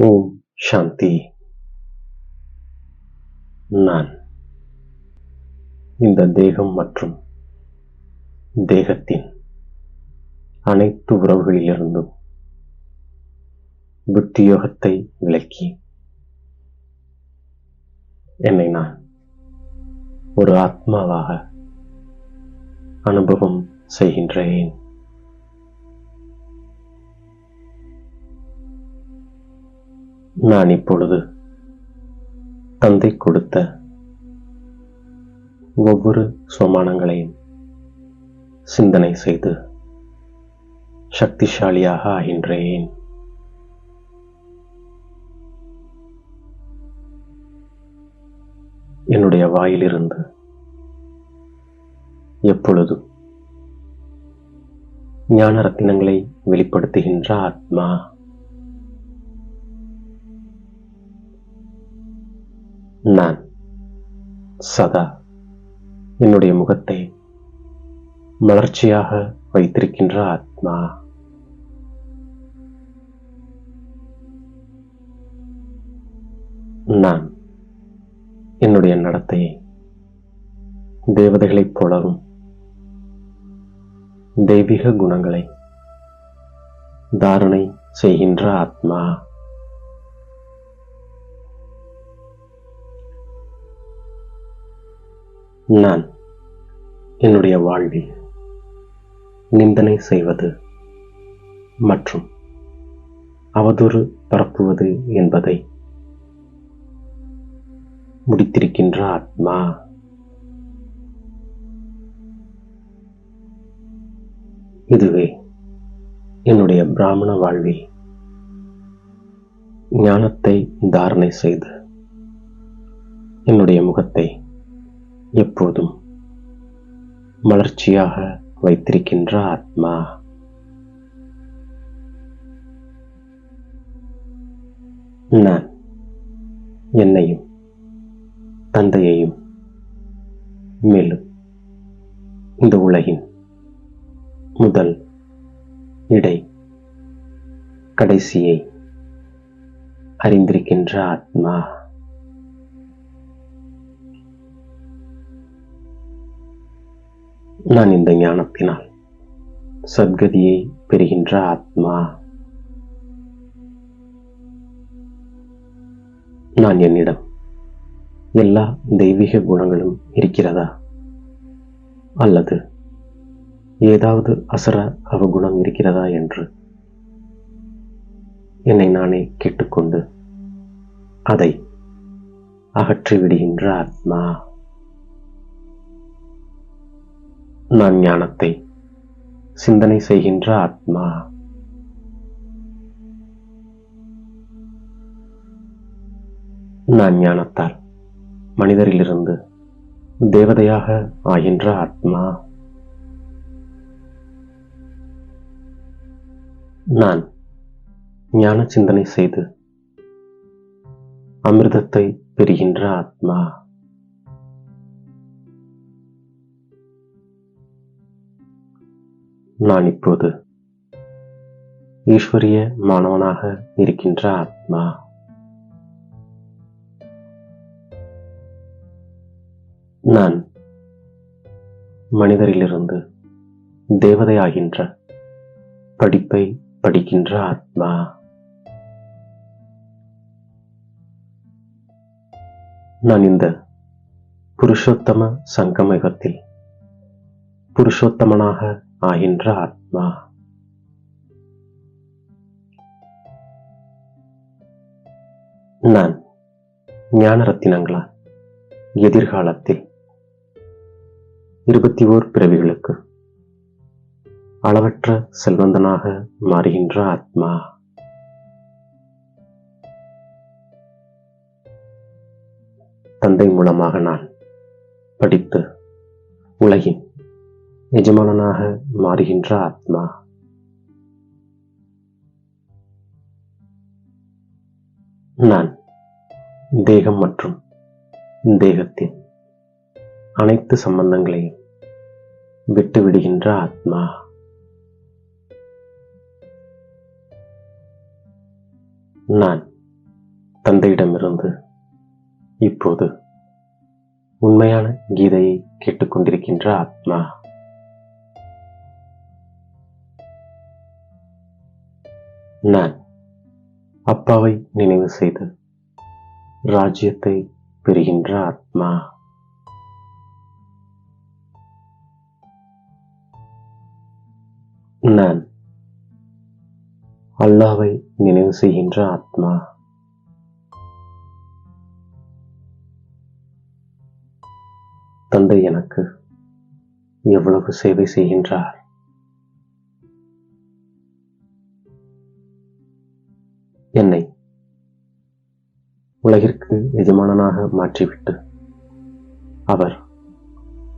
ஓம் சாந்தி. நான் இந்த தேகம் மற்றும் தேகத்தின் அனைத்து உறவுகளிலிருந்தும் புத்தியோகத்தை விலக்கி என்னை நான் ஒரு ஆத்மாவாக அனுபவம் செய்கின்றேன். நான் இப்பொழுது தந்தை கொடுத்த ஒவ்வொரு சோமானங்களையும் சிந்தனை செய்து சக்திசாலியாக ஆகின்றேன். என்னுடைய வாயிலிருந்து எப்பொழுதும் ஞான ரத்தினங்களை வெளிப்படுத்துகின்ற ஆத்மா நான் சதா என்னுடைய முகத்தை மலர்ச்சியாக வைத்திருக்கின்ற ஆத்மா. நான் என்னுடைய நடத்தையை தேவதைகளைப் போலவும் தெய்வீக குணங்களை தாரணை செய்கின்ற ஆத்மா. நான் என்னுடைய வாழ்வில் நிந்தனை செய்வது மற்றும் அவதூறு பரப்புவது என்பதை முடித்திருக்கின்ற ஆத்மா. இதுவே என்னுடைய பிராமண வாழ்வில் ஞானத்தை தாரணை செய்து என்னுடைய முகத்தை எப்போதும் மலர்ச்சியாக வைத்திருக்கின்ற ஆத்மா. நான் என்னையும் தந்தையையும் மேலும் இந்த உலகின் முதல் இடை கடைசியை அறிந்திருக்கின்ற ஆத்மா. நான் இந்த ஞானத்தினால் சத்கதியை பெறுகின்ற ஆத்மா. நான் என்னிடம் எல்லா தெய்வீக குணங்களும் இருக்கிறதா? அல்லது ஏதாவது அசர அவகுணம் இருக்கிறதா என்று என்னை நானே கேட்டுக்கொண்டு அதை அகற்றிவிடுகின்ற ஆத்மா. நான் ஞானத்தை சிந்தனை செய்கின்ற ஆத்மா. நான் ஞானத்தால் மனிதரிலிருந்து தேவதையாக ஆகின்ற ஆத்மா. நான் ஞான சிந்தனை செய்து அமிர்தத்தை பெறுகின்ற ஆத்மா. நான் இப்போது ஈஸ்வரிய மாணவனாக இருக்கின்ற ஆத்மா. நான் மனிதரிலிருந்து தேவதையாகின்ற படிப்பை படிக்கின்ற ஆத்மா. நான் இந்த புருஷோத்தம சங்கமயுகத்தில் புருஷோத்தமனாக ஆகின்ற ஆத்மா. நான் ஞானரத்தினங்களா? எதிர்காலத்தில். இருபத்தி ஓர் பிறவிகளுக்கு. அளவற்ற செல்வந்தனாக மாறுகின்ற ஆத்மா. தந்தை மூலமாக நான் படித்து உலகின் எஜமானனாக மாறுகின்ற ஆத்மா. நான் தேகம் மற்றும் தேகத்தின் அனைத்து சம்பந்தங்களையும் விட்டு விடுகின்ற ஆத்மா. நான் தந்தையிடமிருந்து இப்போது உண்மையான கீதையை கேட்டுக்கொண்டிருக்கின்ற ஆத்மா. நான் அப்பாவை நினைவு செய்து ராஜ்யத்தை பெறுகின்ற ஆத்மா. நான் அல்லாவை நினைவு செய்கின்ற ஆத்மா. தந்தை எனக்கு எவ்வளவு சேவை செய்கின்றார்? உலகிற்கு எஜமானனாக மாற்றிவிட்டு அவர்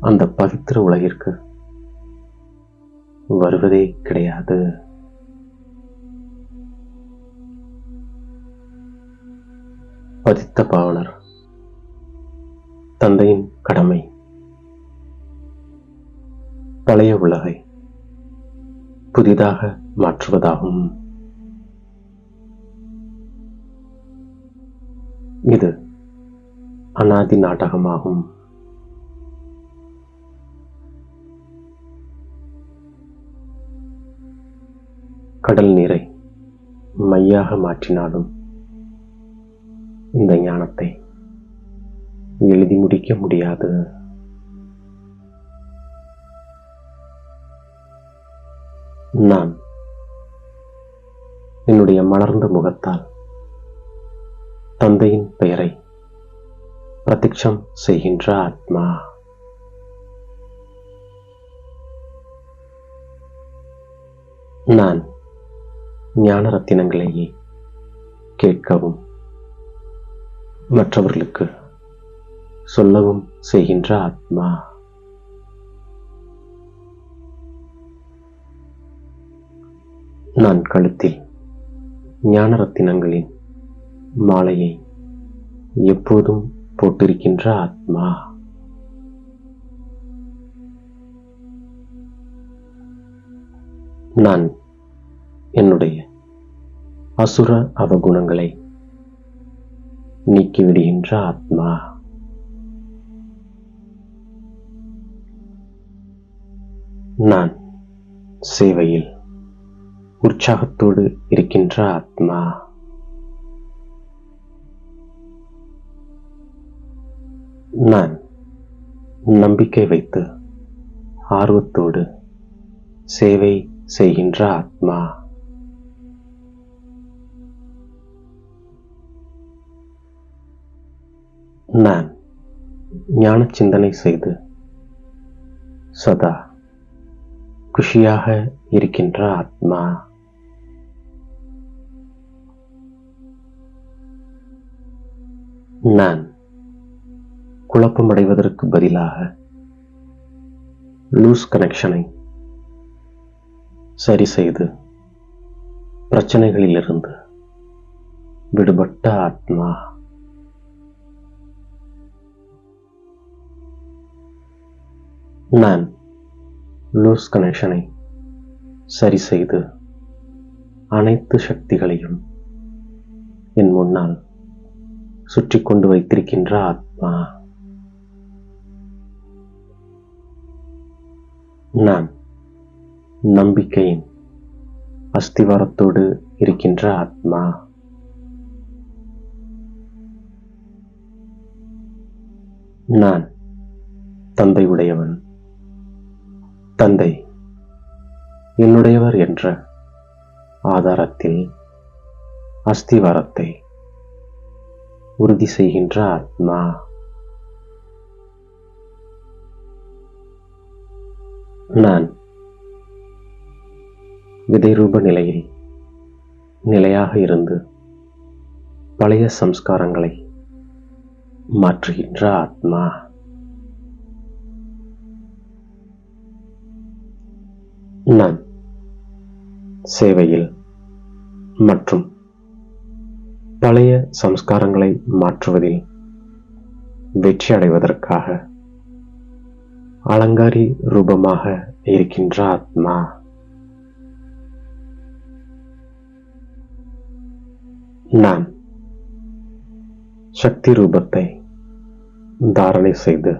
அந்த பவித்திர உலகிற்கு வருவதே கிடையாது. பதித்த பாவனர் தந்தையின் கடமை பழைய உலகை புதிதாக மாற்றுவதாகும். இது அனாதி நாடகமாகும். கடல் நீரை மையாக மாற்றினாலும் இந்த ஞானத்தை எழுதி முடிக்க முடியாது. நான் என்னுடைய மலர்ந்த முகத்தால் தந்தையின் பெயரை பிரதிக்ஷம் செய்கின்ற ஆத்மா. நான் ஞான ரத்தினங்களையே கேட்கவும் மற்றவர்களுக்கு சொல்லவும் செய்கின்ற ஆத்மா. நான் கழுத்தில் ஞான ரத்தினங்களின் மாலையை எப்போதும் போட்டிருக்கின்ற ஆத்மா. நான் என்னுடைய அசுர அவகுணங்களை நீக்கிவிடுகின்ற ஆத்மா. நான் சேவையில் உற்சாகத்தோடு இருக்கின்ற ஆத்மா. நான் நம்பிக்கை வைத்து ஆர்வத்தோடு சேவை செய்கின்ற ஆத்மா. நான் ஞான சிந்தனை செய்து சதா குஷியாக இருக்கின்ற ஆத்மா. நான் குழப்பமடைவதற்கு பதிலாக லூஸ் கனெக்ஷனை சரி செய்து பிரச்சனைகளிலிருந்து விடுபட்ட ஆத்மா. நான் லூஸ் கனெக்ஷனை சரி செய்து அனைத்து சக்திகளையும் என் முன்னால் சுற்றி கொண்டு வைத்திருக்கின்ற ஆத்மா. நான் நம்பிக்கையின் அஸ்திவாரத்தோடு இருக்கின்ற ஆத்மா. நான் தந்தை உடையவன் தந்தை என்னுடையவர் என்ற ஆதாரத்தில் அஸ்திவாரத்தை உறுதி செய்கின்ற ஆத்மா. நான் விதை ரூப நிலையில் நிலையாக இருந்து பழைய சம்ஸ்காரங்களை மாற்றுகின்ற ஆத்மா. நான் சேவையில் மற்றும் பழைய சம்ஸ்காரங்களை மாற்றுவதில் வெற்றி அடைவதற்காக அலங்காரி ரூபமாக இருக்கின்ற ஆத்மா. நான் சக்தி ரூபத்தை தாரணை செய்து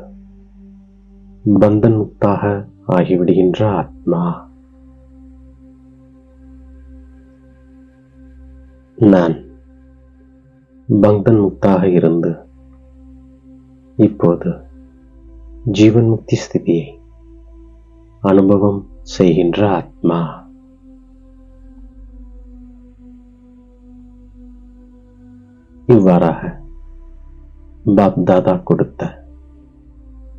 பந்தன் முக்தாக ஆகிவிடுகின்ற ஆத்மா. நான் பந்தன் முக்தாக இருந்து இப்போது ஜீவன் முக்தி ஸ்திதியை அனுபவம் செய்கின்ற ஆத்மா. இவ்வாறாக பாப்தாதா கொடுத்த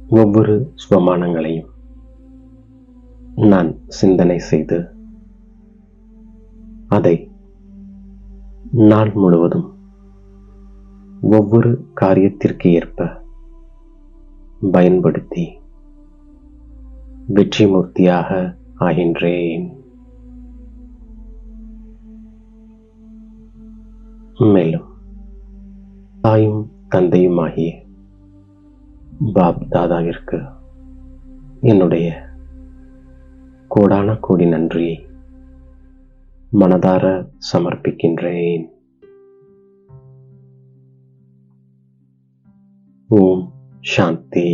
ஒவ்வொரு ஸ்வமானங்களையும் நான் சிந்தனை செய்து அதை நாள் முழுவதும் ஒவ்வொரு காரியத்திற்கு ஏற்ப பயன்படுத்தி வெற்றி மூர்த்தியாக ஆகின்றேன். மேலும் தாயும் தந்தையுமாகிய பாப் தாதாவிற்கு என்னுடைய கோடான கோடி நன்றியை மனதார சமர்ப்பிக்கின்றேன். ஓம் சாந்தி